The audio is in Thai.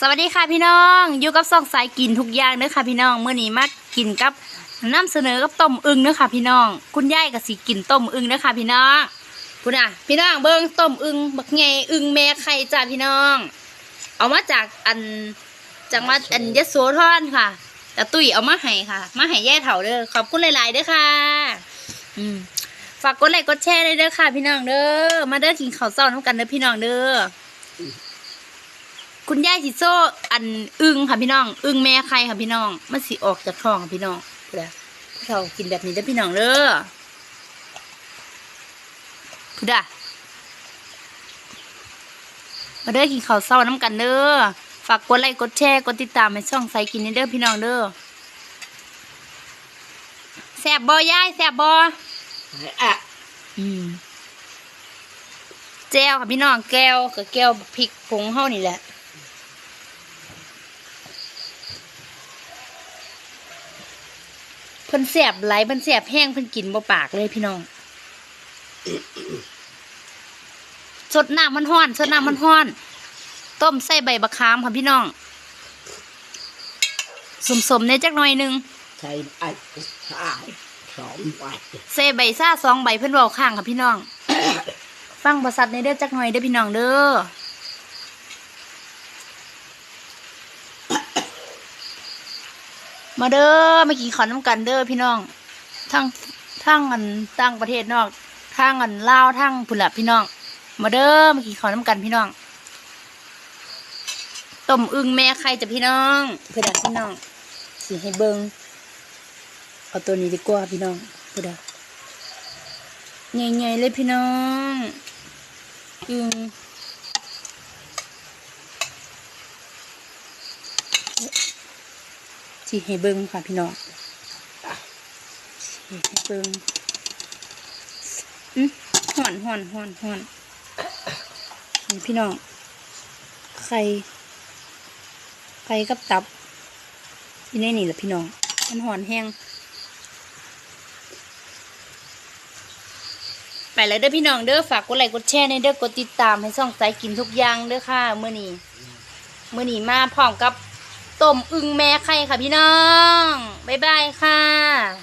สวัสดีค่ะพี่น้องอยู่กับซองสายกินทุกอย่างเด้อค่ะพี่น้องเมื่อนี้มากินกับน้ำเสนอกับต้มอึ่งเด้อค่ะพี่น้อง คุณยายก็สิกินต้มอึ่งเด้อค่ะพี่น้องคุณอะ พี่น้องเบิ้งต้มอึ่งบักไงอึ่งแม่ไข่จ้าพี่น้อง เอามาจากอันจังหวัดอันยโสธรค่ะแต่ตุ้ยเอามาให้ค่ะ มาให้แย่เถาเด้อขอบคุณหลายๆเด้อค่ะ อืมฝากกดไลค์กดแชร์เลยเด้อค่ะ พี่น้องเด้อมาเด้อกินข้าวเช้าน้ำกันเด้อพี่น้องเด้อ คุณยายสิโซ่อันอึงค่ะพี่น้อง อึงแม่ไข่ค่ะพี่น้อง มันสิออกจากท้องค่ะพี่น้องเพื่อเรากินแบบนี้ได้อพี่น้องเด้อพุดามาเด้อกินข้าวเช้าน้ำกันเด้อ ฝากกดไลค์กดแชร์กดติดตามให้ช่องใส่กินเด้อพี่น้องเด้อแซ่บบ่ยายแซ่บบ่อะอืมแจวค่ะพี่น้องแก้วกับแก้วพริกผงเฮานี่แหละ เพิ่นแสบไหลเพิ่นแสบแห้งเพิ่นกินบ่ปากเลยพี่น้องสดน้ำมันห้อนสดน้ำมันห้อน ต้มใส่ใบบักขามค่ะพี่น้องสมๆในจักหน่อยหนึงใช้ไอ้ชาสองใบใส่ใบซ่าสองใบเพิ่นเว้าข้างค่ะพี่น้อง ฟังบริษัทในเด้อจักหน่อยเด้อพี่น้องเด้อ มาเด้อมากินข้าวน้ำกันเด้อพี่น้องทั้งทั้งอันต่างประเทศนอกทั้งอันลาวทั้งพุ่นละพี่น้อง มาเด้อมากินข้าวน้ำกันพี่น้องต้มอึ่งแม่ไข่จ้ะพี่น้องเพื่อดพี่น้องสิให้เบิงเอาตัวนี้ดีกว่าพี่น้องเพื่อดใหญ่ๆเลยพี่น้องอึ่ง สิให้เบิงค่ะพี่น้องสิให้เบิงอืมห่อนห่อนห่อนห่อนนี่พี่น้องไข่ไข่กับตับอยู่ในนี่แหละพี่น้องมันห่อนแห้งไปเลยเด้อพี่น้องเด้อฝากกดไลค์กดแชร์ในเด้อกดติดตามให้ช่องใจกินทุกอย่างเด้อค่ะเมื่อนี้เมื่อนี้มาพร้อมกับ ต้มอึงแม่ไข่ค่ะพี่น้อง บ๊ายบายค่ะ